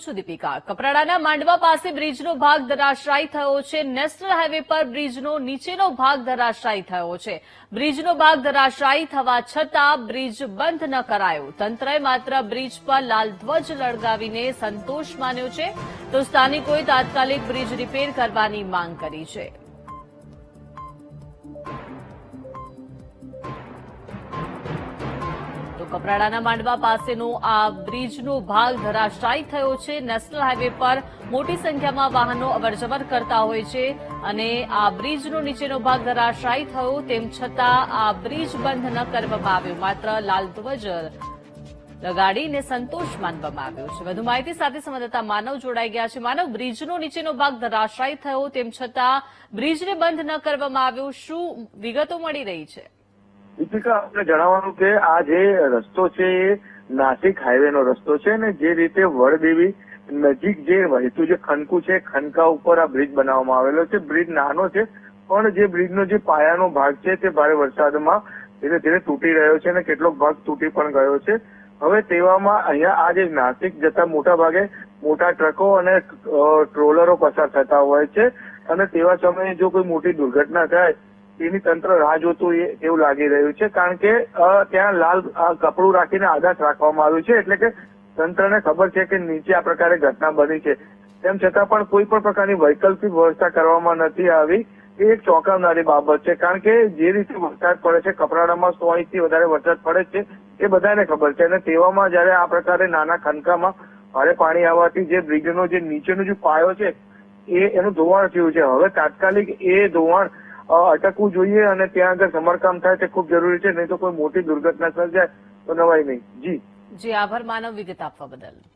છું દીપિકા. કપરાડાના માંડવા પાસે બ્રિજનો ભાગ ધરાશાયી થયો છે. નેશનલ હાઈવે પર બ્રિજનો નીચેનો ભાગ ધરાશાયી થયો છે. બ્રિજનો ભાગ ધરાશાયી થવા છતાં બ્રિજ બંધ ન કરાયો. તંત્રએ માત્ર બ્રિજ પર લાલ ધ્વજ લડગાવીને સંતોષ માન્યો છે. તો સ્થાનિકોએ તાત્કાલિક બ્રિજ રિપેર કરવાની માંગ કરી છે. કપરાડાના માંડવા પાસેનો આ બ્રિજનો ભાગ ધરાશાયી થયો છે. નેશનલ હાઈવે પર મોટી સંખ્યામાં વાહનો અવરજવર કરતા હોય છે અને આ બ્રિજનો નીચેનો ભાગ ધરાશાયી થયો. તેમ છતાં આ બ્રિજ બંધ ન કરવામાં આવ્યો, માત્ર લાલ ધ્વજ લગાડીને સંતોષ માનવામાં આવ્યો છે. વધુ માહિતી સાથે સંવાદદાતા માનવ જોડાઈ ગયા છે. માનવ, બ્રિજનો નીચેનો ભાગ ધરાશાયી થયો, તેમ છતાં બ્રિજને બંધ ન કરવામાં આવ્યો. શું વિગતો મળી રહી છે? દીપિકા આપણે જણાવવાનું કે આ જે રસ્તો છે એ નાસિક હાઈવે નો રસ્તો છે ને જે રીતે વડદેવી નજીક જે વહેતું જે ખનકું છે, ખનકા ઉપર આ બ્રિજ બનાવવામાં આવેલો છે. બ્રિજ નાનો છે, પણ જે બ્રિજનો જે પાયાનો ભાગ છે તે ભારે વરસાદમાં ધીરે ધીરે તૂટી રહ્યો છે અને કેટલોક ભાગ તૂટી પણ ગયો છે. હવે તેવામાં અહીંયા આ જે નાસિક જતા મોટા ભાગે મોટા ટ્રકો અને ટ્રોલરો પસાર થતા હોય છે અને તેવા સમયે જો કોઈ મોટી દુર્ઘટના થાય તેની તંત્ર રાહ જોતું એવું લાગી રહ્યું છે, કારણ કે ત્યાં લાલ કપડું રાખીને આદાશ રાખવામાં આવ્યું છે, એટલે કે તંત્રને ખબર છે કે નીચે આ પ્રકારે ઘટના બની છે. તેમ છતાં પણ કોઈ પણ પ્રકારની વૈકલ્પિક વ્યવસ્થા કરવામાં નથી આવી. એ એક ચોંકાવનારી બાબત છે, કારણ કે જે રીતે વરસાદ પડે છે, કપરાડામાં સો ઇંચથી વધારે વરસાદ પડે છે, એ બધાને ખબર છે. અને તેવામાં જયારે આ પ્રકારે નાના ખનકામાં ભારે પાણી આવવાથી જે બ્રિજનો જે નીચેનો જે પાયો છે, એ એનું ધોવાણ થયું છે. હવે તાત્કાલિક એ ધોવાણ અટકવું જોઈએ અને ત્યાં આગળ સમારકામ થાય તે ખૂબ જરૂરી છે. નહીં તો કોઈ મોટી દુર્ઘટના સર્જાય તો નવાય નહીં. જી. જી, આભાર માનવ વિગત આપવા બદલ.